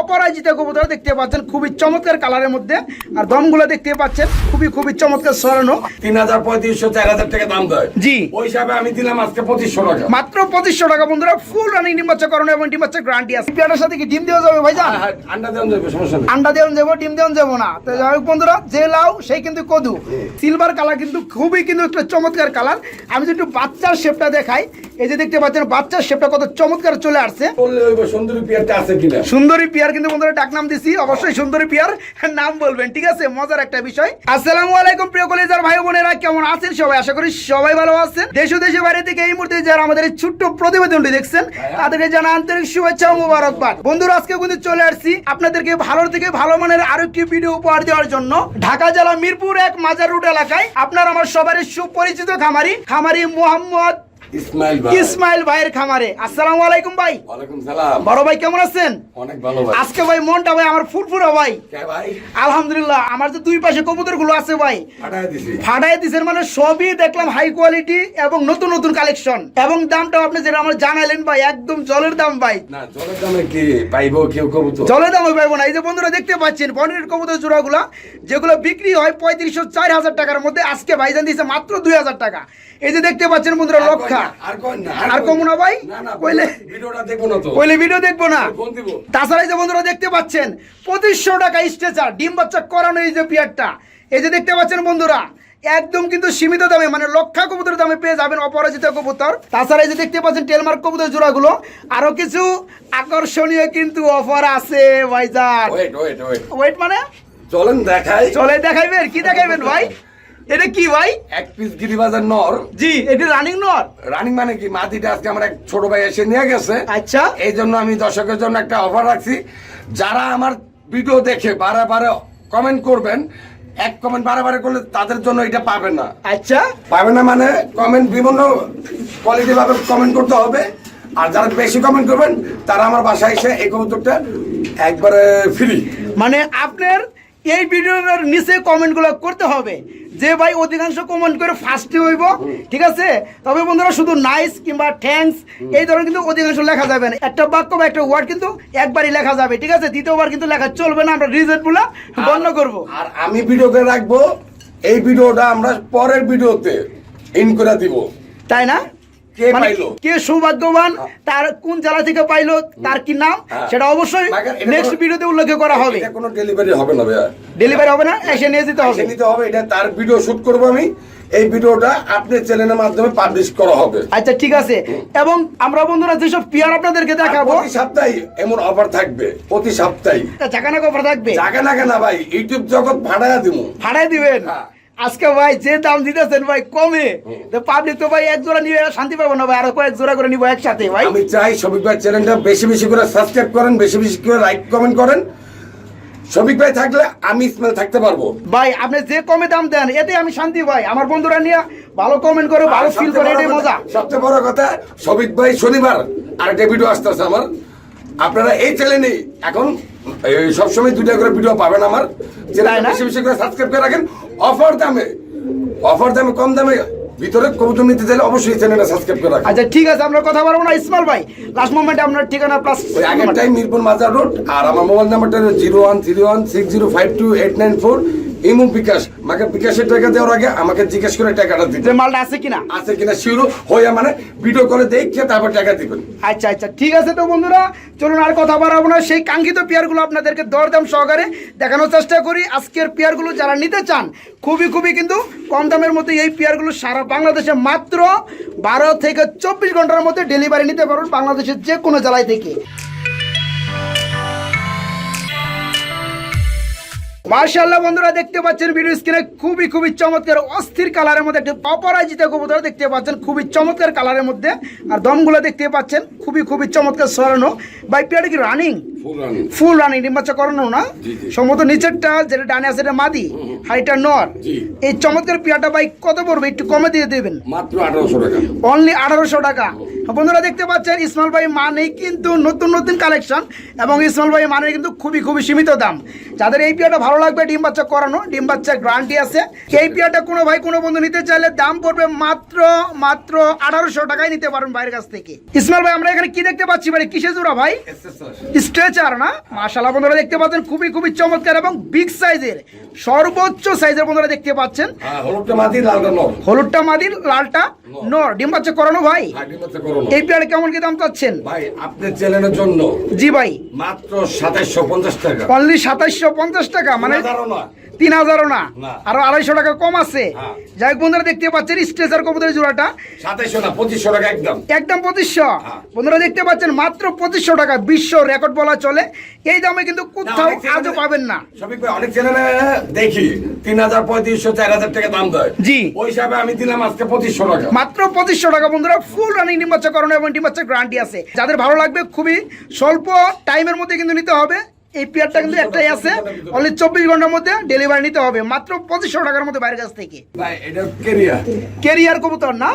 অপরাজিত কবুতর দেখতে পাচ্ছেন খুবই চমৎকার কালারের মধ্যে। আর দমগুলো দেখতে পাচ্ছেন খুবই খুবই চমৎকার সরানো তিন হাজার পঁয়ত্রিশশো চার হাজার টাকা দাম দেয়। জি। ওই হিসাবে আমি দিলাম আজকে পঁচিশশো টাকা। মাত্র পঁচিশশো টাকা বন্ধুরা ফুল রানিং ডিম বাচ্চা করানো এবং ডিম বাচ্চা গ্যারান্টি আছে। পেয়ারের সাথে কি ডিম দেওয়া যাবে ভাই হ্যাঁ, হ্যাঁ, আন্ডা দেওয়া যাবে সমস্যা নেই। আন্ডা দেওয়া যাব ডিম দেওয়া যাব না। তো যাই হোক বন্ধুরা যে লাউ সেই কিন্তু কদু। সিলভার কালার কিন্তু খুবই কিন্তু একটা চমৎকার কালার আমি যদি একটু বাচ্চার শেপটা দেখাই এই যে দেখতে পাচ্ছেন বাচ্চার শেপটা কত চমৎকার চলে আসছে। সুন্দরী পিয়ারটা আছে কিনা? সুন্দরী পিয়ার কিন্তু বন্ধুরা ডাক নাম দিছি অবশ্যই সুন্দরী পিয়ার নাম বলবেন ঠিক আছে? মজার একটা বিষয়। আসসালামু আলাইকুম প্রিয় কলেজার ভাই বোনেরা কেমন আছেন সবাই? আশা করি সবাই ভালো আছেন। দেশ ও দেশের বাইরে থেকে এই মুহূর্তে যারা আমাদের এই ছোট্ট প্রতিবেদনটি দেখছেন তাদেরকে জানা আন্তরিক শুভেচ্ছা ও মুবারকবাদ। বন্ধুরা আজকে কিন্তু চলে আসছি আপনাদেরকে ভালোর থেকে ভালো মানের আরও একটি ভিডিও উপহার দেওয়ার জন্য। ঢাকা জেলা মিরপুর এক মাজার রোড এলাকায় আপনার আমার সবারই সুপরিচিত খামারি খামারি মোহাম্মদ ইসমাইল ভাই। ইসমাইল ভাইয়ের খামারে। আসসালামু আলাইকুম ভাই। ওয়ালাইকুম সালাম। বড় ভাই কেমন আছেন? অনেক ভালো ভাই। আজকে ভাই মনটা ভাই আমার ফুরফুরা ভাই। কে ভাই? আলহামদুলিল্লাহ আমার যে দুই পাশে কবুতরগুলো আছে ভাই। দিছি। দিছেন মানে সবই দেখলাম হাই কোয়ালিটি এবং নতুন নতুন কালেকশন এবং দামটাও আপনি যেটা আমার জানাইলেন ভাই একদম জলের দাম ভাই। না জলের দামে কি পাইবো কেউ কবুতর? জলের দাম পাইবো না। এই যে বন্ধুরা দেখতে পাচ্ছেন বনের কবুতর জোড়াগুলো যেগুলো বিক্রি হয় পঁয়ত্রিশশো চার হাজার টাকার মধ্যে আজকে ভাইজান দিয়েছে মাত্র দুই হাজার টাকা। এই যে দেখতে পাচ্ছেন বন্ধুরা লক্ষা। না আর কমু না ভাই? না না কইলে? ভিডিওটা দেখো না তো। কইলে ভিডিও দেখব না। তাছাড়া যে বন্ধুরা দেখতে পাচ্ছেন পঁচিশশো টাকা স্ট্রেচার ডিম বাচ্চা করানো এই যে পিয়ারটা। এই যে দেখতে পাচ্ছেন বন্ধুরা একদম কিন্তু সীমিত দামে মানে লক্ষা কবুতর দামে পেয়ে যাবেন অপরাজিত কবুতর। তাছাড়া এই যে দেখতে পাচ্ছেন টেলমার্ক কবুতর জোড়াগুলো আরও কিছু আকর্ষণীয় কিন্তু অফার আছে ভাইজান। ওয়েট ওয়েট ওয়েট ওয়েট মানে? চলেন দেখাই। চলে দেখাইবেন কি দেখাইবেন ভাই? এটা কি ভাই? এক পিস গিরিবাজার নর। জি এটা রানিং নট রানিং মানে কি? মাটিটা আজকে আমার এক ছোট ভাই এসে নিয়ে গেছে। আচ্ছা। এই জন্য আমি দর্শকের জন্য একটা অফার রাখছি। যারা আমার ভিডিও দেখে বারে বারে কমেন্ট করবেন এক কমেন্ট বারে বারে করলে তাদের জন্য এটা পাবেন না। আচ্ছা। পাবে না মানে কমেন্ট বিভিন্ন কোয়ালিটি ভাবে কমেন্ট করতে হবে। আর যারা বেশি কমেন্ট করবেন তারা আমার বাসায় এসে এই কবুতরটা একবারে ফ্রি মানে আপনার এই ভিডিওর নিচে কমেন্টগুলো করতে হবে। যে ভাই অধিকাংশ কমেন্ট করে ফার্স্টে হইব ঠিক আছে? তবে বন্ধুরা শুধু নাইস কিংবা থ্যাংকস এই ধরনের কিন্তু অধিকাংশ লেখা যাবে না। একটা বাক্য বা একটা ওয়ার্ড কিন্তু একবারই লেখা যাবে ঠিক আছে? দ্বিতীয়বার কিন্তু লেখা চলবে না আমরা রিজেক্টগুলো বন্ধ করব। আর আমি ভিডিওতে রাখব এই ভিডিওটা আমরা পরের ভিডিওতে ইন করে দিব। তাই না? কে মানে? কে সৌভাগ্যবান তার কোন জেলা থেকে পাইলো তার কি নাম হ্যাঁ। সেটা অবশ্যই নেক্সট ভিডিওতে উল্লেখ করা হবে। কোনো ডেলিভারি হবে না ডেলিভারি হবে না এসে নিয়ে যেতে হবে। নিতে হবে এটা তার ভিডিও শুট করব আমি। এই ভিডিওটা আপনার চ্যানেলের মাধ্যমে পাবলিশ করা হবে। আচ্ছা ঠিক আছে। এবং আমরা বন্ধুরা যেসব পিয়ার আপনাদেরকে দেখাবো প্রতি সপ্তাহে এমন অফার থাকবে প্রতি সপ্তাহে। চাকানা কভার থাকবে? জায়গা না ভাই ইউটিউব জগৎ ভাড়া দিব ভাড়াই দিবেন? হ্যাঁ। আজকে ভাই যে দাম দিতেছেন ভাই কমে। তো পাবলিক তো ভাই এক জোড়া নিয়ে শান্তি পাবো না ভাই আরও কয়েক জোড়া করে নিবো একসাথে ভাই। আমি চাই শফিক ভাই চ্যানেলটা বেশি বেশি করে সাবস্ক্রাইব করেন বেশি বেশি করে লাইক কমেন্ট করেন। শফিক ভাই থাকলে আমি ইসমাইল থাকতে পারব। ভাই আপনি যে কমে দাম দেন এতে আমি শান্তি ভাই। আমার বন্ধুরা নিয়ে ভালো কমেন্ট করে ভালো ফিল করে এটাই মজা। সবচেয়ে বড় কথা শফিক ভাই শনিবার আরেকটা ভিডিও আসতেছে আমার। আপনারা এই চ্যানেলে এখন সবসময় দুটা করে ভিডিও পাবেন আমার। যেটা বেশি বেশি করে সাবস্ক্রাইব করে রাখেন। অফার দামে অফার দামে কম দামে ভিতরে কবুতর নিতে চাইলে অবশ্যই চ্যানেলটা সাবস্ক্রাইব করে রাখেন। আচ্ছা ঠিক আছে আমরা কথা বলব না। ইসমাল ভাই লাস্ট মোমেন্টে আপনার ঠিকানা প্লাস ওই আগের টাইম মিরপুর মাজার রোড আর আমার মোবাইল নাম্বারটা zero one three one six zero five two eight nine four imo bKash আমাকে বিকাশের টাকা দেওয়ার আগে আমাকে জিজ্ঞেস করে টাকাটা দিতে। মালটা আছে কিনা? আছে কিনা শিওর হয়ে মানে ভিডিও করে দেখে তারপর টাকা দিবেন। আচ্ছা আচ্ছা ঠিক আছে তো বন্ধুরা চলুন আর কথা বাড়াবো না। সেই কাঙ্ক্ষিত পেয়ারগুলো আপনাদেরকে দরদাম সহকারে দেখানোর চেষ্টা করি। আজকের পেয়ারগুলো যারা নিতে চান খুবই খুবই কিন্তু কম দামের মধ্যে এই পেয়ারগুলো সারা বাংলাদেশে মাত্র বারো থেকে চব্বিশ ঘণ্টার মধ্যে ডেলিভারি নিতে পারুন বাংলাদেশের যে কোনো জেলায় থেকে। মার্শাল্লাহ বন্ধুরা দেখতে পাচ্ছেন ভিডিও স্ক্রিনে খুবই খুবই চমৎকার অস্থির কালারের মধ্যে একটা অপরাজিত কবুতর দেখতে পাচ্ছেন খুবই চমৎকার কালারের মধ্যে। আর দমগুলো দেখতে পাচ্ছেন খুবই খুবই চমৎকার সরানো। বাই পেয়ারটা কি রানিং ফুল রানিং ডিম করানো না। সম্ভবত নিচেরটা যেটা ডানে আছে এটা মাদি হাইটা নর। এই চমৎকার পেয়ারটা ভাই কত পড়বে? একটু কমে দিয়ে দেবেন। মাত্র আঠারোশো টাকা। অনলি আঠারোশো টাকা। বন্ধুরা দেখতে পাচ্ছেন ইসমাইল ভাই মানেই কিন্তু নতুন নতুন কালেকশন এবং ইসমাইল ভাই মানে কিন্তু খুবই খুবই সীমিত দাম। যাদের এই পিয়াটা ভালো লাগবে ডিম বাচ্চা করানো ডিম বাচ্চা গ্যারান্টি আছে। এই পিয়াটা কোনো ভাই কোনো বন্ধু নিতে চাইলে দাম পড়বে মাত্র মাত্র আঠারোশো টাকায় নিতে পারেন বাইরের কাছ থেকে। ইসমাইল ভাই আমরা এখানে কি দেখতে পাচ্ছি মানে কিসে জোড়া ভাই? স্ট্রেচার না? মাশাআল্লাহ বন্ধুরা দেখতে পাচ্ছেন খুবই খুবই চমৎকার এবং বিগ সাইজের সর্বোচ্চ সাইজের বন্ধুরা দেখতে পাচ্ছেন। হ্যাঁ হলুদটা মাটি লালটা নর। মাদির লালটা নর। ডিম বাচ্চা করানো ভাই? হ্যাঁ। এই পেয়ারে কেমন কি দাম চাচ্ছেন? ভাই আপনার চ্যানেলের জন্য জি ভাই। মাত্র সাতাইশশো পঞ্চাশ টাকা। অনলি সাতাইশশো পঞ্চাশ টাকা মানে তিন হাজারও না। আরও আড়াইশো টাকা কম আছে। হ্যাঁ। যাই বন্ধুরা দেখতে পাচ্ছেন স্ট্রেচার কবুতরের জোড়াটা। সাতাইশশো না পঁচিশশো টাকা একদম। একদম পঁচিশশো। হ্যাঁ। বন্ধুরা দেখতে পাচ্ছেন মাত্র পঁচিশশো টাকা বিশ্ব রেকর্ড বলা চলে। এই দামে কিন্তু কোথাও আজও পাবেন না। অনেক চ্যানেলে দেখি। তিন হাজার পঁয়ত্রিশশো চার হাজার টাকা দাম দেয়। জি। ওই হিসাবে আমি দিলাম আজকে পঁচিশশো টাকা। মাত্র পঁচিশশো টাকা বন্ধুরা। ফুল রানিং ডিম বাচ্চা করানো এবং ডিম বাচ্চা গ্যারান্টি আছে। যাদের ভালো লাগবে খুবই স্বল্প টাইমের মধ্যে কিন্তু নিতে হবে। এই পেয়ারটা কিন্তু একটাই আছে। অনলি চব্বিশ ঘণ্টার মধ্যে ডেলিভারি নিতে হবে। মাত্র পঁচিশশো টাকার মধ্যে বাইরের কাছ থেকে। কেরিয়ার কবুতর না?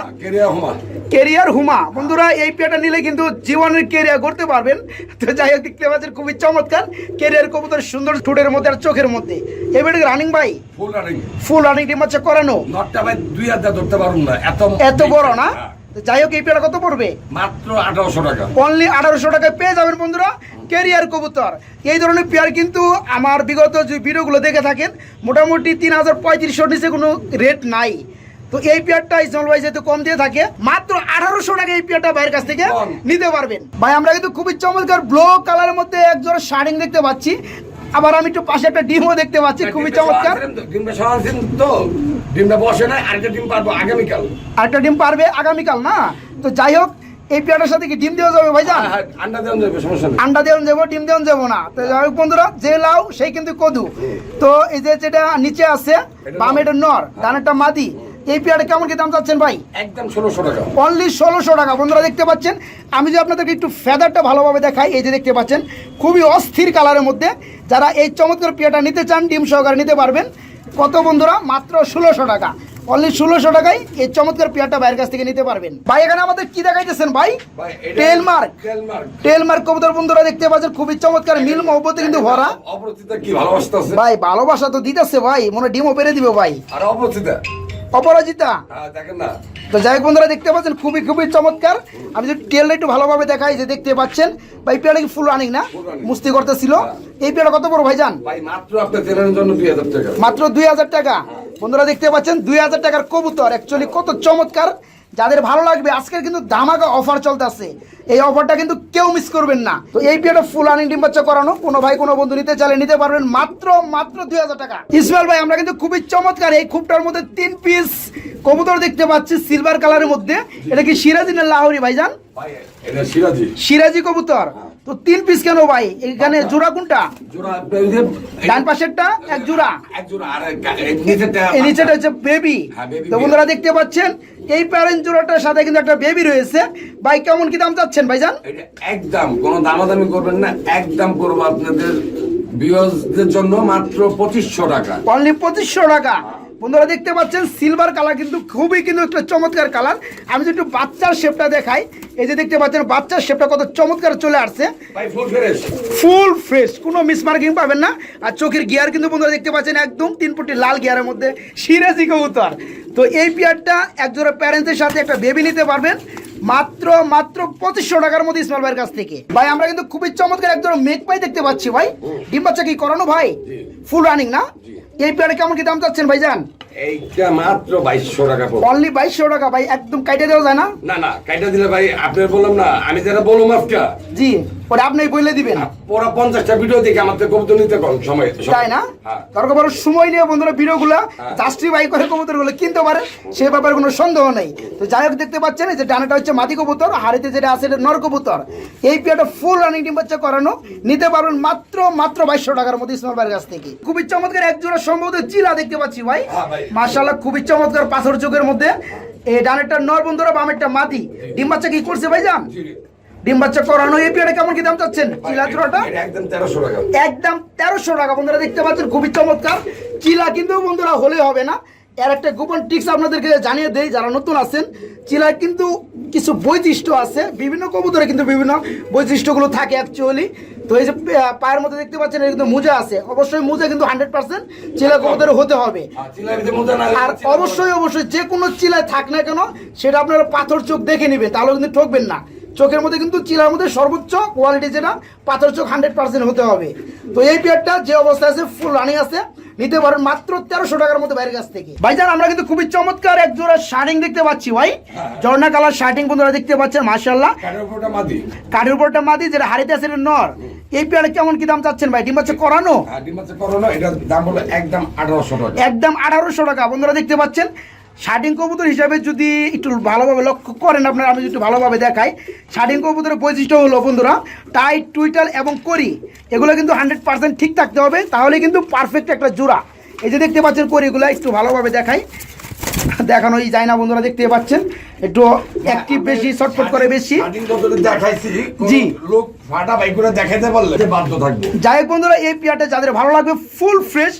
কেরিয়ার হুমা। বন্ধুরা এই পেয়ারটা নিলে কিন্তু জীবনের কেরিয়ার করতে পারবেন। তো যাই হোক দেখতে পাচ্ছেন খুবই চমৎকার। কেরিয়ার কবুতর সুন্দর ঠোঁটের মধ্যে আর চোখের মধ্যে। এই পেয়ারটা রানিং ভাই ফুল রানিং ফুল রানিং ডিম করানো। নটটা ভাই দুই হাজার ধরতে পারুন না। এত এত বড় না? হ্যাঁ। যাই হোক এই পেয়ারটা কত পড়বে? মাত্র আঠারোশো টাকা। অনলি আঠারোশো টাকায় পেয়ে যাবেন বন্ধুরা কেরিয়ার কবুতর। এই ধরনের পেয়ার কিন্তু আমার বিগত যে ভিডিওগুলো দেখে থাকেন মোটামুটি তিন হাজার পঁয়ত্রিশশোর নিচে কোনো রেট নাই। তো এই পেয়ারটা ইসমাল ভাই যেহেতু কম দিয়ে থাকে মাত্র আঠারোশো টাকা এই পেয়ারটা ভাইয়ের কাছ থেকে নিতে পারবেন। ভাই আমরা কিন্তু খুবই চমৎকার ব্লু কালারের মধ্যে এক জোড়া শার্টিং দেখতে পাচ্ছি। আবার আমি একটু পাশে একটা ডিমও দেখতে পাচ্ছি খুবই চমৎকার। ডিমটা তো। ডিমটা বসে নাই আরেকটা ডিম পারব আগামীকাল। আরেকটা ডিম পারবে আগামীকাল না? তো যাই হোক এই পেয়ারটার সাথে কি ডিম দেওয়া যাবে ভাইজান? হ্যাঁ, হ্যাঁ, আন্ডা দেওয়া যাবে সমস্যা নেই। আন্ডা দেওয়ান যাব ডিম দেওয়া যাব না। তো যাই হোক বন্ধুরা যে লাউ সেই কিন্তু কদু। তো এই যে যেটা নিচে আছে বাম এটা নর ডানেরটা মাদি। এই পেয়ারটা কেমন কি দাম চাচ্ছেন ভাই? একদম ষোলোশো টাকা। অনলি ষোলোশো টাকা। বন্ধুরা দেখতে পাচ্ছেন আমি যে আপনাদেরকে একটু ফেদারটা ভালোভাবে দেখাই এই যে দেখতে পাচ্ছেন খুবই অস্থির কালারের মধ্যে। যারা এই চমৎকার পেয়ারটা নিতে চান ডিম সহকারে নিতে পারবেন। কত বন্ধুরা? মাত্র ষোলোশো টাকা। অনলি ষোলোশো টাকায় এই চমৎকার পেয়ারটা বাইরের কাছ থেকে নিতে পারবেন। ভাই এখানে আমাদের কি দেখাইতেছেন ভাই? টেলমার্ক। টেল মার্ক কবুতর বন্ধুরা দেখতে পাচ্ছেন খুবই চমৎকার মিল মহব্বতে কিন্তু ভরা। ভাই ভালোবাসা তো দিতেছে ভাই মনে ডিমও পেরে দিবে ভাই। আর অপরিচিতা অপরাজিতা। হ্যাঁ তো যাই বন্ধুরা দেখতে পাচ্ছেন খুবই খুবই চমৎকার। আমি যদি টেলটা একটু ভালোভাবে দেখাই যে দেখতে পাচ্ছেন ভাই পেয়ারা কি ফুল রানিং না. মুস্তি করতেছিল। এই পেয়ারা কত বড় ভাইজান? মাত্র দুই হাজার টাকা। বন্ধুরা দেখতে পাচ্ছেন দুই হাজার টাকার কবুতর। অ্যাকচুয়ালি কত চমৎকার। যাদের ভালো লাগবে আজকের কিন্তু দামাকা অফার চলতেছে। এই অফারটা কিন্তু কেউ মিস করবেন না। তো এই পিয়াটা ফুল আনি ডিম বাচ্চা করানো কোনো ভাই কোনো বন্ধু নিতে চাইলে নিতে পারবেন মাত্র মাত্র দুই হাজার টাকা। ইসমাইল ভাই আমরা কিন্তু খুবই চমৎকার এই খুবটার মধ্যে তিন পিস কবুতর দেখতে পাচ্ছি সিলভার কালারের মধ্যে। এটা কি সিরাজি না লাহোরি ভাইজান? সিরাজি। সিরাজি কবুতর। তো তিন পিস কেন ভাই? এখানে জোড়া কোনটা? ডান পাশেরটা এক জোড়া? এক জোড়া এই নিচেটা হচ্ছে বেবি হ্যাঁ, তো বন্ধুরা দেখতে পাচ্ছেন এই প্যারেন্ট জোড়াটার সাথে কিন্তু একটা বেবি রয়েছে। ভাই কেমন কি দাম চাচ্ছেন ভাইজান? এটা একদম কোনো দামাদামি করবেন না একদম করব আপনাদের বিয়সদের জন্য মাত্র পঁচিশশো টাকা। অনলি পঁচিশশো টাকা। বন্ধুরা দেখতে পাচ্ছেন সিলভার কালার কিন্তু খুবই কিন্তু একটা চমৎকার কালার আমি যদি একটু বাচ্চার শেপটা দেখাই এই যে দেখতে পাচ্ছেন বাচ্চার শেপটা কত চমৎকার চলে আসছে। ফুল ফ্রেশ কোনো মিসমার্কিং পাবেন না। আর চোখের গিয়ার কিন্তু বন্ধুরা দেখতে পাচ্ছেন একদম তিন ফুটি লাল গিয়ারের মধ্যে সিরাজি কবুতর। তো এই পেয়ারটা একজোড়া প্যারেন্টসের সাথে একটা বেবি নিতে পারবেন। মাত্র মাত্র পঁচিশশো টাকার মধ্যে ইসমাল ভাইয়ের কাছ থেকে। ভাই আমরা কিন্তু খুবই চমৎকার একজোড়া মেঘ পাই দেখতে পাচ্ছি ভাই। ডিম বাচ্চা কি করানো ভাই? ফুল রানিং না? এই পেয়ারে কেমন কি দাম চাচ্ছেন ভাইজান? এইটা মাত্র বাইশশো টাকা পড়বে। অনলি বাইশশো টাকা ভাই একদম কাইটে দেওয়া যায় না? না না কাইটা দিলে ভাই আপনি বললাম না আমি যারা বললাম আজকে। জি। পরে আপনি বলে দিবেন ওরা পঞ্চাশটা ভিডিও দেখে আমার তো কবুতর নিতে কম সময়। তাই না হ্যাঁ। দরকার পড়ে সময় নিয়ে বন্ধুরা ভিডিওগুলো হ্যাঁ। জাস্টিফাই করে কবুতরগুলো কিনতে পারে সে ব্যাপারে কোনো সন্দেহ নেই তো যাই হোক দেখতে পাচ্ছেন যে ডানাটা হচ্ছে মাদি কবুতর হাড়িতে যেটা আছে এটা নর কবুতর এই পিয়াটা ফুল রানিং ডিম বাচ্চা করানো নিতে পারবেন মাত্র মাত্র বাইশশো টাকার মধ্যে ইসমাল ভাইয়ের কাছ থেকে খুবই চমৎকার এক জোড়া সম্ভবত চিলা দেখতে পাচ্ছি ভাই হ্যাঁ। মাশাআল্লাহ খুবই চমৎকার পাথর চোখের মধ্যে এই ডানেরটা নর বন্ধুরা বামেরটা মাদি ডিম বাচ্চা কি করছে ভাই জি। ডিম বাচ্চা করানো এই পিয়াটা কেমন কি দাম চাচ্ছেন? চিলা জোড়াটা একদম তেরোশো টাকা। একদম তেরোশো টাকা। বন্ধুরা দেখতে পাচ্ছেন খুবই চমৎকার। চিলা কিন্তু বন্ধুরা হলে হবে না। এর একটা গোপন টিক্স আপনাদেরকে জানিয়ে দেই যারা নতুন আছেন চিলায় কিন্তু কিছু বৈশিষ্ট্য আছে। বিভিন্ন কবুতরে কিন্তু বিভিন্ন বৈশিষ্ট্যগুলো থাকে অ্যাকচুয়ালি তো এই যে পায়ের মধ্যে দেখতে পাচ্ছেন এর কিন্তু মোজা আছে। অবশ্যই মোজা কিন্তু হান্ড্রেড পার্সেন্ট চিলা কবুতরে হতে হবে। না আর অবশ্যই অবশ্যই যে কোনো চিলায় থাক না কেন সেটা আপনারা পাথর চোখ দেখে নেবেন তাহলে কিন্তু ঠকবেন না। চোখের মধ্যে কিন্তু চিলার মধ্যে সর্বোচ্চ কোয়ালিটি যেটা পাথর চোখ হান্ড্রেড পার্সেন্ট হতে হবে। তো এই পেয়ারটা যে অবস্থায় আছে ফুল রানিং আছে নিতে পারেন মাত্র তেরোশো টাকার মধ্যে বাইরের কাছ থেকে। ভাইজান আমরা কিন্তু খুবই চমৎকার এক জোড়া শার্টিং দেখতে পাচ্ছি ভাই। ঝর্ণা কালার শার্টিং বন্ধুরা দেখতে পাচ্ছেন মার্শাল্লাহ কাঠের উপরটা মাদি। যেটা হারিতে আছে নর। এই পেয়ারে কেমন কি দাম চাচ্ছেন ভাই? ডিম হচ্ছে করানো? ডিম আছে করোনা এটার দাম হলো একদম আঠারোশো টাকা। একদম আঠারোশো টাকা। বন্ধুরা দেখতে পাচ্ছেন শার্টিং কবুতর হিসাবে যদি একটু ভালোভাবে লক্ষ্য করেন আপনারা আমি একটু ভালোভাবে দেখাই শার্টিং কবুতরের বৈশিষ্ট্য হলো বন্ধুরা টাইট টুইটাল এবং করি এগুলো কিন্তু হান্ড্রেড পার্সেন্ট ঠিক থাকতে হবে তাহলে কিন্তু পারফেক্ট একটা জোড়া। এই যে দেখতে পাচ্ছেন করিগুলো একটু ভালোভাবে দেখাই। দেখানোই যায় না বন্ধুরা দেখতে পাচ্ছেন একটু অ্যাক্টিভ বেশি শর্টফট করে বেশি। দেখাইছি জি। লোক ফাটা বাইক করে দেখাইতে পারলে বাধ্য থাকব। যাই হোক বন্ধুরা এই পেয়ারটা যাদের ভালো লাগবে ফুল ফ্রেশ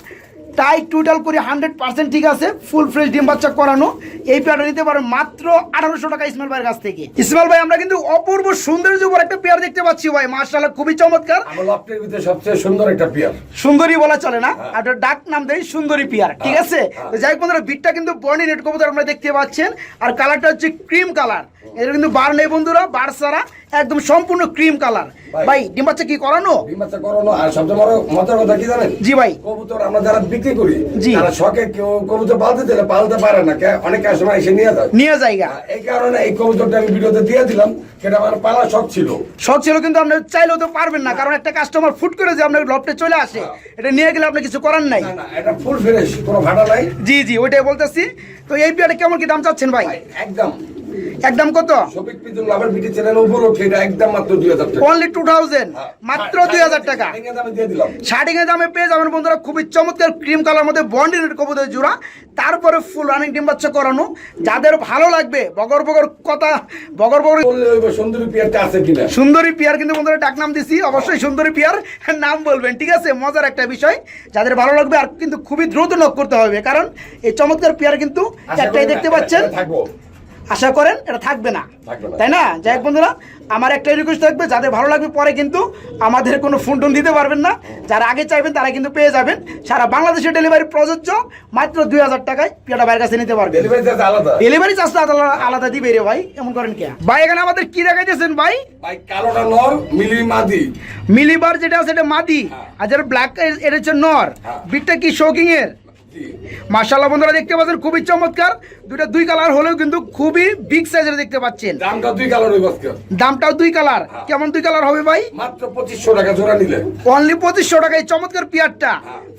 টাই টোটাল করে হান্ড্রেড পার্সেন্ট ঠিক আছে ফুল ফ্রেশ ডিম বাচ্চা করানো। এই পেয়ারটা নিতে পারেন মাত্র আঠারোশো টাকা ইসমাইল ভাইয়ের কাছ থেকে। ইসমাইল ভাই আমরা কিন্তু অপূর্ব সৌন্দর্য উপর একটা পেয়ার দেখতে পাচ্ছি ভাই মার্শাল্লাহ খুবই চমৎকার। আমার লফটের ভিতরে সবচেয়ে সুন্দর একটা পিয়ার। সুন্দরী বলা চলে না? আর ডাক নাম দেয় সুন্দরী পিয়ার ঠিক আছে? তো যাই হোক বন্ধুরা বিটটা কিন্তু বর্ণি রেড কবুতর আপনারা দেখতে পাচ্ছেন। আর কালারটা হচ্ছে ক্রিম কালার। এর কিন্তু বার নেই বন্ধুরা বার ছাড়া একদম সম্পূর্ণ ক্রিম কালার। ভাই। ডিম বাচ্চা কি করানো? ডিম বাচ্চা করোনা আর সবচেয়ে বড় মজার কথা কি জানেন? জি ভাই। কবুতর আমরা যারা বিক্রি করি। তারা শখে কেউ কবুতর পালতে দিলে পালতে পারে না কে- সময় এসে নিয়ে যায়। নিয়ে জায়গা এই কারণে এই কবুতরটা আমি ভিডিওতে দিয়ে দিলাম সেটা আমার পালা শখ ছিল। শখ ছিল কিন্তু আপনি চাইলেও তো পারবেন না কারণ একটা কাস্টমার ফুট করে যে আপনার লফটে চলে আসে এটা নিয়ে গেলে আপনি কিছু করার নাই। না এটা ফুল ফ্রেশ কোনো ভাড়া নাই। জি জি ওইটাই বলতেছি। তো এই পেয়ারটা কেমন কি দাম চাচ্ছেন ভাই, একদম। একদম কত? শফিক লাভের বিটি চ্যানেল উপলক্ষে এটা একদম মাত্র দুই হাজার টাকা। অনলি টু থাউজেন্ড মাত্র দুই হাজার টাকা। এই দামে দিয়ে দিলাম। শার্টিং এর দামে পেয়ে যাবেন বন্ধুরা খুবই চমৎকার ক্রিম কালার মধ্যে বন্ডি রেড কবুতর জোড়া। তারপরে ফুল রানিং ডিম বাচ্চা করানো। যাদের ভালো লাগবে বগর বগর কথা বগর বগর সুন্দরী পিয়ারটা আছে কিনা? সুন্দরী পিয়ার কিন্তু বন্ধুরা ডাক নাম দিছি। অবশ্যই সুন্দরী পিয়ার নাম বলবেন ঠিক আছে? মজার একটা বিষয়। যাদের ভালো লাগবে আর কিন্তু খুবই দ্রুত নক করতে হবে কারণ এই চমৎকার পিয়ার কিন্তু একটাই দেখতে পাচ্ছেন। থাকব। আশা করেন এটা থাকবে না। তাই না? যাই হোক বন্ধুরা আমার একটাই রিকোয়েস্ট থাকবে যাদের ভালো লাগবে পরে কিন্তু আমাদের কোনো ফোন টোন দিতে পারবেন না। যারা আগে চাইবেন তারা কিন্তু পেয়ে যাবেন। সারা বাংলাদেশে ডেলিভারি প্রযোজ্য মাত্র দুই হাজার টাকায় পিয়াটা বাইরের কাছে নিতে পারবেন। ডেলিভারি চার্জ আলাদা। ডেলিভারি চার্জটা আলাদা আলাদা দিবে রে ভাই এমন করেন কে? ভাই এখানে আমাদের কি দেখাইতেছেন ভাই? ভাই কালোটা নর মিলি মাদি। মিলিবার যেটা আছে এটা মাদি। আর যেটা ব্ল্যাক এটা হচ্ছে নর। হ্যাঁ। বিটটা কি শোকিং এর? জি। মার্শাল্লাহ বন্ধুরা দেখতে পাচ্ছেন খুবই চমৎকার। দুইটা দুই কালার হলেও কিন্তু খুবই বিগ সাইজের দেখতে পাচ্ছেন। দামটা দুই কালার বস্কা দামটাও দুই কালার। কেমন দুই কালার হবে ভাই? মাত্র পঁচিশশো টাকা জোড়া নিলে অনলি পঁচিশশো টাকা এই চমৎকার পিয়ারটা।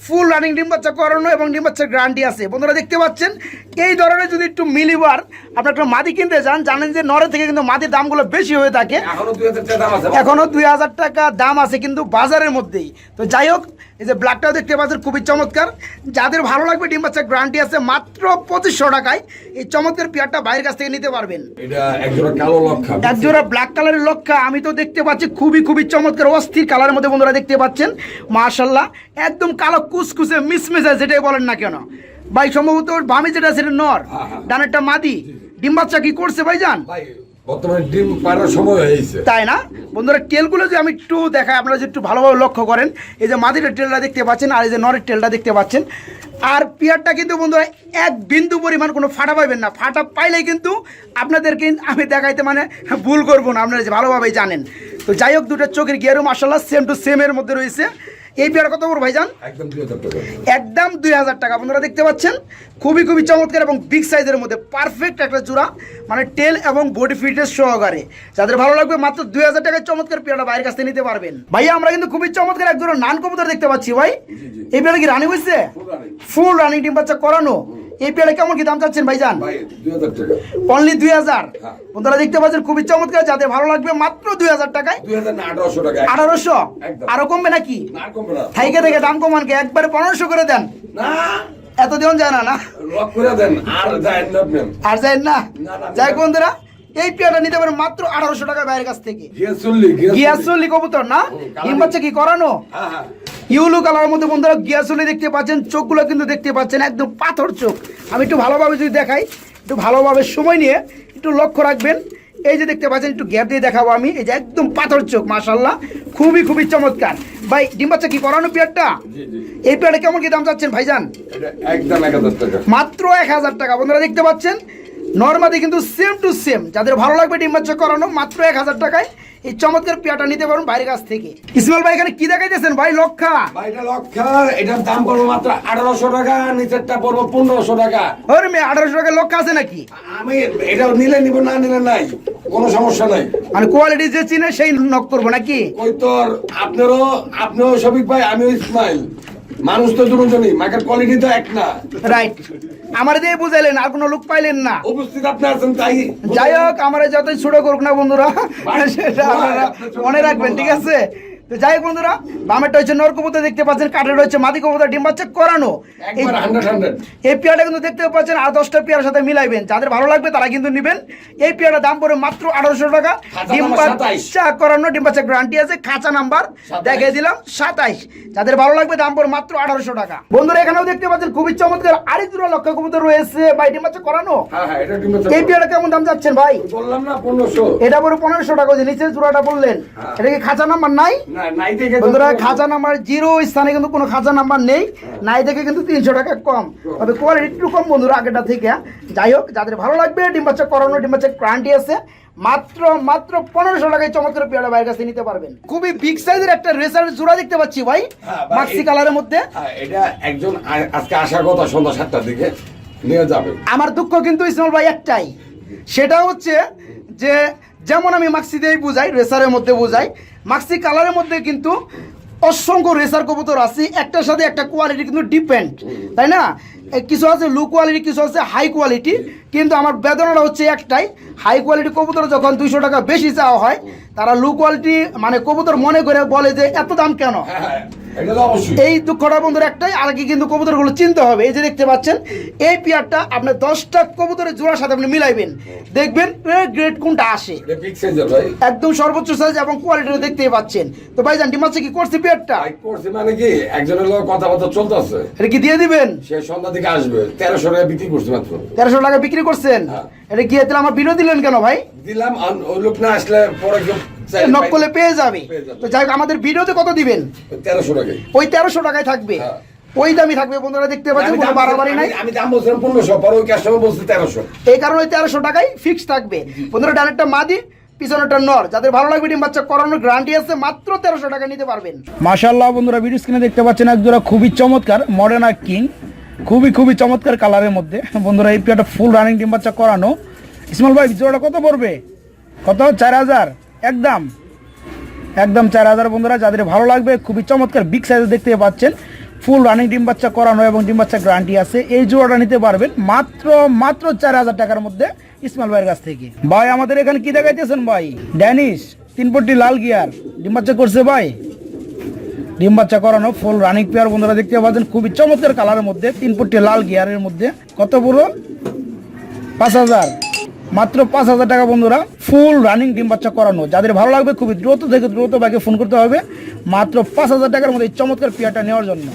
ফুল রানিং ডিম বাচ্চা করানো এবং ডিম বাচ্চার গ্যারান্টি আছে। বন্ধুরা দেখতে পাচ্ছেন এই ধরনের যদি একটু মিলিবার আপনার একটা মাদি কিনতে যান জানেন যে নরের থেকে কিন্তু মাদির দামগুলো বেশি হয়ে থাকে। এখনও দুই হাজার টাকা দাম আছে। এখনও দুই হাজার টাকা দাম আছে কিন্তু বাজারের মধ্যেই। তো যাই হোক এই যে ব্ল্যাকটাও দেখতে পাচ্ছেন খুবই চমৎকার। যাদের ভালো লাগবে ডিম বাচ্চার গ্যারান্টি আছে মাত্র পঁচিশশো টাকায় এই চমৎকার পেয়ারটা বাইরের কাছ থেকে নিতে পারবেন। একজোড়া এক জোড়া ব্ল্যাক কালারের লক্ষা আমি তো দেখতে পাচ্ছি খুবই খুবই চমৎকার অস্থির কালারের মধ্যে বন্ধুরা দেখতে পাচ্ছেন। মার্শাল্লাহ একদম কালো কুচকুচে মিসমিসে যেটাই বলেন না কেন। ভাই সম্ভবত বামে যেটা সেটা নর। হ্যাঁ, হ্যাঁ। ডানেরটা মাদি। ডিম বাচ্চা কি করছে ভাই জান ভাই তাই না? বন্ধুরা যে আমি একটু দেখাই, আপনারা যদি একটু ভালোভাবে লক্ষ্য করেন, এই যে দেখতে পাচ্ছেন আর এই যে নরের দেখতে পাচ্ছেন। আর পিয়ারটা কিন্তু বন্ধুরা, এক বিন্দু পরিমাণ কোনো ফাটা না। ফাটা কিন্তু আপনাদেরকে আমি দেখাইতে মানে ভুল করব না, আপনারা যে জানেন। তো যাই হোক, দুটো চোখের গিয়ারও মার্শাল্লাহ সেম টু সেমের মধ্যে রয়েছে। এই পেয়ার কত বড় ভাইজান? একদম দুই হাজার টাকা। আপনারা দেখতে পাচ্ছেন খুবই খুবই চমৎকার এবং বিগ সাইজের মধ্যে পারফেক্ট একটা চূড়া মানে টেল এবং বডি ফিটনেস সহকারে। যাদের ভালো লাগবে মাত্র দুই হাজার টাকায় চমৎকার পেয়ারটা বাইরের কাছ থেকে নিতে পারবেন। ভাইয়া আমরা কিন্তু খুবই চমৎকার এক জোড়া নান কবুতর দেখতে পাচ্ছি ভাই। এই পেয়ারা কি রানি হয়েছে ফুল রানিং টিম বাচ্চা করানো? এই পেয়ারা কেমন কি দাম চাচ্ছেন ভাইজান? অনলি দুই হাজার হ্যাঁ। বন্ধুরা দেখতে পাচ্ছেন খুবই চমৎকার যাদের ভালো লাগবে মাত্র দুই হাজার টাকায়। আঠারোশো আরও কমবে নাকি? থাইকে থেকে দাম কমানকে একবারে পনেরোশো করে দেন। এত দিন যায় না না? আর যায় না যাই। বন্ধুরা এই পেয়ারটা নিতে পারেন মাত্র আঠারোশো টাকা বাইরের কাছ থেকে। গিয়ে চললি গিয়াসলি কবুতর না। ডিম বাচ্চা কি করানো? হ্যাঁ হ্যাঁ। ইউলো কালারের মধ্যে বন্ধুরা গিয়াসুলি দেখতে পাচ্ছেন চোখগুলো কিন্তু দেখতে পাচ্ছেন একদম পাথর চোখ। আমি একটু ভালোভাবে যদি দেখাই একটু ভালোভাবে সময় নিয়ে একটু লক্ষ্য রাখবেন। এই যে দেখতে পাচ্ছেন একটু গ্যাপ দিয়ে দেখাবো আমি এই যে একদম পাথর চোখ মাশাল্লাহ খুবই খুবই চমৎকার। ভাই ডিম বাচ্চা কি করানো পেয়ারটা? এই পেয়ারটা কেমন কি দাম চাচ্ছেন ভাইজান? এটা একদম এক হাজার টাকা। মাত্র এক হাজার টাকা বন্ধুরা দেখতে পাচ্ছেন? নর্মাদি কিন্তু সেম টু সেম যাদের ভালো লাগবে ডিম বাচ্চা করানো মাত্র এক হাজার টাকায়। এই চমৎকার পেয়াটা নিতে পারুন বাইরের কাছ থেকে। ইসমাইল ভাই এখানে কি দেখাইতেছেন? ভাই লক্ষা। ভাই এটা এটার দাম পড়ব মাত্র আঠারোশো টাকা নিচেরটা পড়ব পনেরোশো টাকা। ওরে মেয়ে আঠারোশো টাকা লক্ষা আছে নাকি? আমি এটা নিলে নিব না নিলে নাই। কোনো সমস্যা নাই। মানে কোয়ালিটি যে চিনে সেই নক করব নাকি? ওই তোর আপনারও আপনিও শফিক ভাই আমিও ইসমাইল। মানুষ তো দুজনই মাকের কোয়ালিটি তো এক না। রাইট আমার দিয়ে বুঝাইলেন আর কোনো লোক পাইলেন না। উপস্থিত আপনি আছেন তাই যাই হোক আমার যতই ছোট করুক না বন্ধুরা সেটা আপনারা মনে রাখবেন ঠিক আছে? তো যাই বন্ধুরা বামেরটা হচ্ছে নর কবুতর দেখতে পাচ্ছেন কাঠের হচ্ছে মাদি কবুতর ডিম বাচ্চা করানো। এই পেয়ারটা কিন্তু দেখতে পাচ্ছেন আর দশটা পেয়ার সাথে মিলাইবেন। যাদের ভালো লাগবে তারা কিন্তু নেবেন। এই পেয়ারটার দাম পড়ে মাত্র আঠারোশো টাকা। ডিম বাচ্চা করানো ডিম বাচ্চা গ্যারান্টি আছে খাঁচা নাম্বার সাতাইশ। দেখে দিলাম সাতাইশ। যাদের ভালো লাগবে দাম পড়ে মাত্র আঠারোশো টাকা। বন্ধুরা এখানেও দেখতে পাচ্ছেন খুবই চমৎকার আরেক দুটো লক্ষ কবুতর রয়েছে। ভাই ডিম বাচ্চা করানো? হ্যাঁ হ্যাঁ এই পেয়ারটা কেমন দাম যাচ্ছেন ভাই? বললাম না পনেরোশো। এটা পরে পনেরোশো টাকা যে নিচের জোড়াটা বললেন। হ্যাঁ। এটা কি খাঁচা নাম্বার নাই? বন্ধুরা খাঁচা নাম্বার জিরো স্থানে কিন্তু কোনো খাঁচা নাম্বার নেই। নাই থেকে কিন্তু তিনশো টাকা কম। তবে কোয়ালিটি একটু কম বন্ধুরা আগেটা থেকে। যাই হোক যাদের ভালো লাগবে ডিম বাচ্চা করানো ডিম বাচ্চা ক্রান্টি আছে মাত্র মাত্র পনেরোশো টাকায় চমৎকার পেয়ারা ভাইয়ের কাছে নিতে পারবেন। খুবই বিগ সাইজের একটা রেসার জোড়া দেখতে পাচ্ছি ভাই হ্যাঁ, মাক্সি কালারের মধ্যে। হ্যাঁ, এটা একজন আজকে আসার কথা সন্ধ্যা সাতটার দিকে নিয়ে যাবে। আমার দুঃখ কিন্তু ইসমাল ভাই একটাই। সেটা হচ্ছে যে যেমন আমি মাক্সি দিয়েই বুঝাই রেসারের মধ্যে বুঝাই মাক্সি কালারের মধ্যে কিন্তু অসংখ্য রেসার কবুতর আছে। একটার সাথে একটা কোয়ালিটি কিন্তু ডিপেন্ড তাই না? কিছু আছে লো কোয়ালিটি কিছু আছে হাই কোয়ালিটি কিন্তু আমার বেদনাটা হচ্ছে একটাই হাই কোয়ালিটি কবুতর যখন দুইশো টাকা বেশি চাওয়া হয়, তারা লো কোয়ালিটি মানে কবুতর মনে করে বলে যে, এত দাম কেন? এই দুঃখটা বন্ধুর একটাই আর কি কিন্তু কবুতরগুলো চিনতে হবে। এই যে দেখতে পাচ্ছেন এই পেয়ারটা আপনি দশটা কবুতরের জোড়ার সাথে আপনি মিলাইবেন। দেখবেন গ্রেড কোনটা আসে। ভাই। একদম সর্বোচ্চ সাইজ এবং কোয়ালিটি দেখতেই পাচ্ছেন। তো ভাইজান ডিমাচ্ছে কি? করছে পেয়ারটা? করছে মানে কি? একজনের লোক কথাবার্তা চলতেছে। এটা কি দিয়ে দিবেন? সে সন্ধ্যা দিকে আসবে। তেরোশো টাকা বিক্রি করছে মাত্র। তেরোশো টাকা বিক্রি করছেন? হ্যাঁ। এটা গিয়ে তাহলে আমার বিরো দিলেন কেন ভাই? দিলাম লোক না আসলে পরে নক করলে পেয়ে যাবে। তো যাই হোক আমাদের ভিডিওতে কত দিবেন? তেরোশো টাকায়। ওই তেরোশো টাকায় থাকবে। হ্যাঁ। ওই দামই থাকবে বন্ধুরা দেখতে পাচ্ছেন কোনো বাড়াবাড়ি নাই। আমি- দাম বলছিলাম পনেরোশো পরে ওই কাস্টমার বলছে তেরোশো। এই কারণে ওই তেরোশো টাকাই ফিক্স থাকবে। বন্ধুরা ডানেরটা মাদি পিছনেরটা নর। যাদের ভালো লাগবে ডিম বাচ্চা করানোর গ্যারান্টি আছে মাত্র তেরোশো টাকা নিতে পারবেন। মাশাল্লাহ বন্ধুরা ভিডিও স্ক্রিনে দেখতে পাচ্ছেন এক জোড়া খুবই চমৎকার মডার্ন আর কিং খুবই খুবই চমৎকার কালারের মধ্যে। বন্ধুরা এই পেয়ারটা ফুল রানিং ডিম বাচ্চা করানো। ইসমাল ভাই জোড়াটা কত পড়বে? কত? চার হাজার। একদম। একদম চার হাজার বন্ধুরা, যাদের ভালো লাগবে, খুবই চমৎকার বিগ সাইজে দেখতে পাচ্ছেন। ফুল রানিং ডিম বাচ্চা করানো এবং ডিম বাচ্চা গ্যারান্টি আছে। এই জোড়াটা নিতে পারবেন মাত্র মাত্র চার হাজার টাকার মধ্যে ইসমাল ভাইয়ের কাছ থেকে। ভাই, আমাদের এখানে কি দেখাইতেছেন ভাই? ড্যানিশ তিন পট্টি লাল গিয়ার ডিম বাচ্চা করছে ভাই। ডিম বাচ্চা করানো ফুল রানিং পেয়ার বন্ধুরা দেখতে পাচ্ছেন। খুবই চমৎকার কালারের মধ্যে, তিন ফুটটি লাল গিয়ারের মধ্যে। কত পুরো পাঁচ হাজার। মাত্র পাঁচ হাজার টাকা বন্ধুরা ফুল রানিং ডিম বাচ্চা করানো। যাদের ভালো লাগবে খুবই দ্রুত থেকে দ্রুত ব্যাগে ফোন করতে হবে, মাত্র পাঁচ হাজার টাকার মধ্যে চমৎকার পেয়ারটা নেওয়ার জন্য।